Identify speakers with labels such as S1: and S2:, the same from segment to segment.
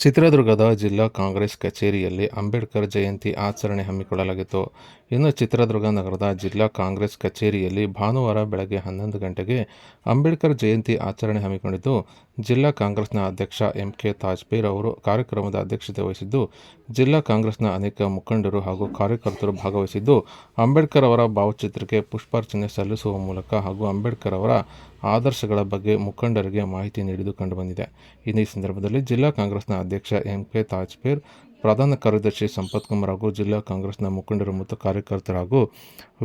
S1: ಚಿತ್ರದುರ್ಗದ ಜಿಲ್ಲಾ ಕಾಂಗ್ರೆಸ್ ಕಚೇರಿಯಲ್ಲಿ ಅಂಬೇಡ್ಕರ್ ಜಯಂತಿ ಆಚರಣೆ ಹಮ್ಮಿಕೊಳ್ಳಲಾಗಿತ್ತು. ಇನ್ನು ಚಿತ್ರದುರ್ಗ ನಗರದ ಜಿಲ್ಲಾ ಕಾಂಗ್ರೆಸ್ ಕಚೇರಿಯಲ್ಲಿ ಭಾನುವಾರ ಬೆಳಗ್ಗೆ ಹನ್ನೊಂದು ಗಂಟೆಗೆ ಅಂಬೇಡ್ಕರ್ ಜಯಂತಿ ಆಚರಣೆ ಹಮ್ಮಿಕೊಂಡಿದ್ದು ಜಿಲ್ಲಾ ಕಾಂಗ್ರೆಸ್ನ ಅಧ್ಯಕ್ಷ ಎಂ ಕೆ ತಾಜ್ಪೀರ್ ಅವರು ಕಾರ್ಯಕ್ರಮದ ಅಧ್ಯಕ್ಷತೆ ವಹಿಸಿದ್ದು, ಜಿಲ್ಲಾ ಕಾಂಗ್ರೆಸ್ನ ಅನೇಕ ಮುಖಂಡರು ಹಾಗೂ ಕಾರ್ಯಕರ್ತರು ಭಾಗವಹಿಸಿದ್ದು, ಅಂಬೇಡ್ಕರ್ ಅವರ ಭಾವಚಿತ್ರಕ್ಕೆ ಪುಷ್ಪಾರ್ಚನೆ ಸಲ್ಲಿಸುವ ಮೂಲಕ ಹಾಗೂ ಅಂಬೇಡ್ಕರ್ ಅವರ ಆದರ್ಶಗಳ ಬಗ್ಗೆ ಮುಖಂಡರಿಗೆ ಮಾಹಿತಿ ನೀಡಿದ್ದು ಕಂಡುಬಂದಿದೆ. ಇದೇ ಸಂದರ್ಭದಲ್ಲಿ ಜಿಲ್ಲಾ ಕಾಂಗ್ರೆಸ್ನ ಅಧ್ಯಕ್ಷ ಎಂ ಕೆ ತಾಜ್ಪೀರ್, ಪ್ರಧಾನ ಕಾರ್ಯದರ್ಶಿ ಸಂಪತ್ ಕುಮಾರ್ ಹಾಗೂ ಜಿಲ್ಲಾ ಕಾಂಗ್ರೆಸ್ನ ಮುಖಂಡರು ಮತ್ತು ಕಾರ್ಯಕರ್ತರು ಹಾಗೂ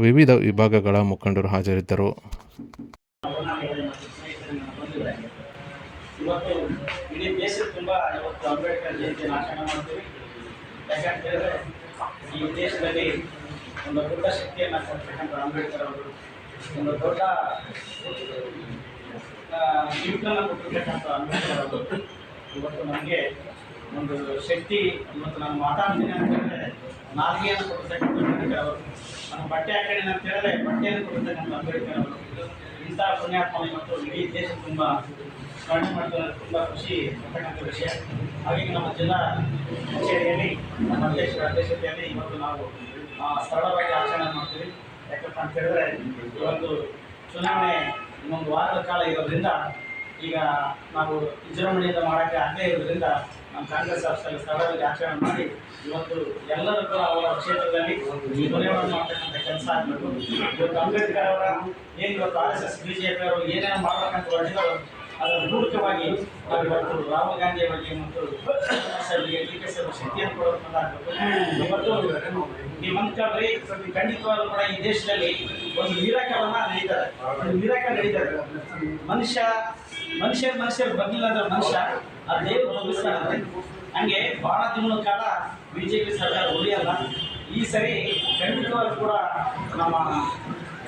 S1: ವಿವಿಧ ವಿಭಾಗಗಳ ಮುಖಂಡರು ಹಾಜರಿದ್ದರು.
S2: ಇವತ್ತು ಇಡೀ ದೇಶದ ತುಂಬ ಇವತ್ತು ಅಂಬೇಡ್ಕರ್ ಜಯಂತಿಯನ್ನು ಆಚರಣೆ ಮಾಡ್ತೀವಿ. ಯಾಕಂತ ಹೇಳಿದ್ರೆ ಈ ದೇಶದಲ್ಲಿ ಒಂದು ದೊಡ್ಡ ಶಕ್ತಿಯನ್ನು ಕೊಡ್ತಕ್ಕಂಥ ಅಂಬೇಡ್ಕರ್ ಅವರು ಒಂದು ದೊಡ್ಡ ಗಿಫ್ಟನ್ನು ಕೊಟ್ಟಿರ್ತಕ್ಕಂಥ ಅಂಬೇಡ್ಕರ್ ಅವರು. ಇವತ್ತು ನಮಗೆ ಒಂದು ಶಕ್ತಿ ಇವತ್ತು ನಾನು ಮಾತಾಡ್ತೀನಿ ಅಂತ ಹೇಳಿದ್ರೆ ನಾಲ್ಗೆಯನ್ನು ಕೊಡ್ತಕ್ಕಂಥ ಅಂಬೇಡ್ಕರ್ ಅವರು. ನಾನು ಬಟ್ಟೆ ಹಾಕೊಂಡಿನಿ ಅಂತ ಹೇಳಿದ್ರೆ ಬಟ್ಟೆಯನ್ನು ಕೊಡ್ತಕ್ಕಂಥ ಅಂಬೇಡ್ಕರ್ ಅವರು. ಇಂಥ ಪುಣ್ಯಾತ್ಮ ಮತ್ತು ಇಡೀ ದೇಶ ತುಂಬ ಸ್ಮರಣೆ ಮಾಡ್ತಾರೆ ತುಂಬ ಖುಷಿ ಪಟ್ಟಂಥ ವಿಷಯ. ಹಾಗಾಗಿ ನಮ್ಮ ಜಿಲ್ಲಾ ಕಚೇರಿಯಲ್ಲಿ, ನಮ್ಮ ಅಧ್ಯಕ್ಷರ ಅಧ್ಯಕ್ಷತೆಯಲ್ಲಿ ಇವತ್ತು ನಾವು ಸರಳವಾಗಿ ಆಚರಣೆ ಮಾಡ್ತೀವಿ. ಯಾಕಪ್ಪ ಅಂತ ಹೇಳಿದ್ರೆ, ಇವತ್ತು ಚುನಾವಣೆ ಇನ್ನೊಂದು ವಾರದ ಕಾಲ ಇರೋದ್ರಿಂದ ಈಗ ನಾವು ವಿಜೃಂಭಣೆಯಿಂದ ಮಾಡೋಕ್ಕೆ ಆಗದೇ ಇರೋದ್ರಿಂದ ನಮ್ಮ ಕಾಂಗ್ರೆಸ್ ಪಕ್ಷದಲ್ಲಿ ಸ್ಥಳದಲ್ಲಿ ಆಚರಣೆ ಮಾಡಿ ಇವತ್ತು ಎಲ್ಲರೂ ಕೂಡ ಅವರ ಕ್ಷೇತ್ರದಲ್ಲಿ ಚುನಾವಣೆ ಮಾಡ್ತಕ್ಕಂಥ ಕೆಲಸ ಆಗಬೇಕು. ಇವತ್ತು ಅಂಬೇಡ್ಕರ್ ಅವರ ಏನು ಇವತ್ತು R S S, B J P ಅವರು ಏನೇನು ಮಾಡ್ಬೇಕಂತ ಹೊರಟಿದ್ರು ಅದರ ಪೂರಕವಾಗಿ ನಾವು ಇವತ್ತು ರಾಹುಲ್ ಗಾಂಧಿ ಬಗ್ಗೆ ಮತ್ತು ಡಿ ಕೆ ಸಾಹೇಬ್ ಶಕ್ತಿಯನ್ನು ಕೊಡೋದಕ್ಕಾಗಬೇಕು ಇವತ್ತು ನೀವು ಅಂದ್ಕೊಂಡ್ರಿ ಖಂಡಿತವಾಗ್ಲೂ ಕೂಡ ಈ ದೇಶದಲ್ಲಿ ಒಂದು ನಿರಾಕರಣ ನಡೀತಾರೆ ಒಂದು ನಡೀತಾರೆ ಮನುಷ್ಯ ಮನುಷ್ಯರ ಮನುಷ್ಯರು ಬರಲಿಲ್ಲ ಅಂದ್ರೆ ಮನುಷ್ಯ, ಆ ದೇವರು ಬದುಕಿಸ್ತಾನಂತೆ ಹಂಗೆ ಬಹಳ ದಿನಗಳ ಕಾಲ ಬಿ ಜೆ ಪಿ ಸರ್ಕಾರ ಉಳಿಯಲ್ಲ ಈ ಸರಿ ಖಂಡಿತವಾಗಿ ಕೂಡ ನಮ್ಮ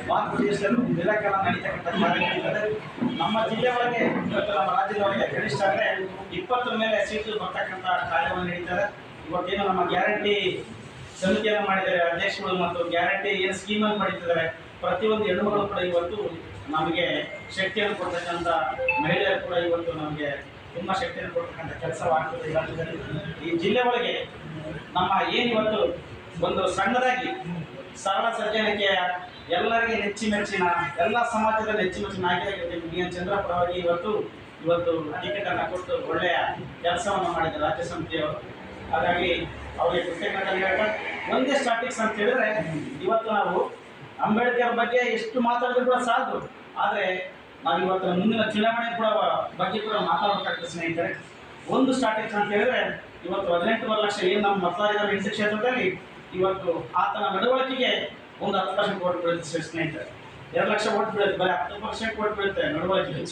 S2: ಭಾರತ ದೇಶದಲ್ಲಿ ಮಿರಾಕಲ ನಡೀತಕ್ಕಂಥ ನಮ್ಮ ಜಿಲ್ಲೆ ಒಳಗೆ, ಇವತ್ತು ನಮ್ಮ ರಾಜ್ಯದ ಒಳಗೆ ಕನಿಷ್ಠ ಅಂದರೆ ಇಪ್ಪತ್ತರ ಮೇಲೆ ಸೀಟು ಬರ್ತಕ್ಕಂಥ ಕಾರ್ಯವನ್ನು ನಡೀತಾರೆ ಇವತ್ತೇನು ನಮ್ಮ ಗ್ಯಾರಂಟಿ ಸಮಿತಿಯನ್ನು ಮಾಡಿದ್ದಾರೆ, ಅಧ್ಯಕ್ಷಗಳು ಮತ್ತು ಗ್ಯಾರಂಟಿ ಏನು ಸ್ಕೀಮನ್ನು ಮಾಡಿದ್ದಾರೆ ಪ್ರತಿಯೊಂದು ಹೆಣ್ಣುಗಳು ಕೂಡ ಇವತ್ತು ನಮಗೆ ಶಕ್ತಿಯನ್ನು ಕೊಡ್ತಕ್ಕಂಥ ಮಹಿಳೆಯರು ಕೂಡ ಇವತ್ತು ನಮಗೆ ತುಂಬ ಶಕ್ತಿಯನ್ನು ಕೊಡ್ತಕ್ಕಂಥ ಕೆಲಸವಾಗ್ತದೆ ಈ ರಾಜ್ಯದಲ್ಲಿ. ಈ ಜಿಲ್ಲೆ ಒಳಗೆ ನಮ್ಮ ಏನು ಇವತ್ತು ಒಂದು ಸಣ್ಣದಾಗಿ ಸರಳ ಸಜ್ಜನಿಕೆಯ ಎಲ್ಲರಿಗೆ ನೆಚ್ಚಿಮೆಚ್ಚಿನ, ಎಲ್ಲ ಸಮಾಜದ ನೆಚ್ಚಿಮೆಚ್ಚಿನ ಆಗಿರಬೇಕು ಬಿ ಎನ್. ಚಂದ್ರಪುರವಾಗಿ ಇವತ್ತು ಇವತ್ತು ಟಿಕೆಟನ್ನು ಕೊಟ್ಟು ಒಳ್ಳೆಯ ಕೆಲಸವನ್ನು ಮಾಡಿದ ರಾಜ್ಯ ಸಮಿತಿಯವರು. ಹಾಗಾಗಿ ಅವರಿಗೆ ಕೃತಜ್ಞತೆ ಹೇಳ್ತಾ ಒಂದೇ ಸ್ಟಾಟಿಕ್ಸ್ ಅಂತ ಹೇಳಿದ್ರೆ ಇವತ್ತು ನಾವು ಅಂಬೇಡ್ಕರ್ ಬಗ್ಗೆ ಎಷ್ಟು ಮಾತಾಡಿದ್ರು ಕೂಡ ಆದರೆ ನಾವು ಇವತ್ತು ಮುಂದಿನ ಚುನಾವಣೆ ಕೂಡ ಬಗ್ಗೆ ಕೂಡ ಮಾತಾಡಬೇಕಾಗ್ತದೆ ಸ್ನೇಹಿತರೆ. ಒಂದು ಸ್ಟಾಟಿಕ್ಸ್ ಅಂತ ಹೇಳಿದ್ರೆ, ಇವತ್ತು ಹದಿನೆಂಟುವರೆ ಲಕ್ಷ ಏನು ನಮ್ಮ ಮತದಾರರ ಹಿಂಸೆ ಕ್ಷೇತ್ರದಲ್ಲಿ, ಇವತ್ತು ಆತನ ನಡವಳಿಕೆಗೆ ಒಂದು ಹತ್ತು ಪರ್ಸೆಂಟ್ ಓಟ್ ಬೀಳುತ್ತೆ ಸ್ನೇಹಿತರೆ. ಎರಡು ಲಕ್ಷ ಓಟ್ ಬೀಳುತ್ತೆ, ಬರೀ ಹತ್ತು ಪರ್ಸೆಂಟ್ ಓಟ್ ಬೀಳುತ್ತೆ ನಡವಳಿಕೆಗೆ.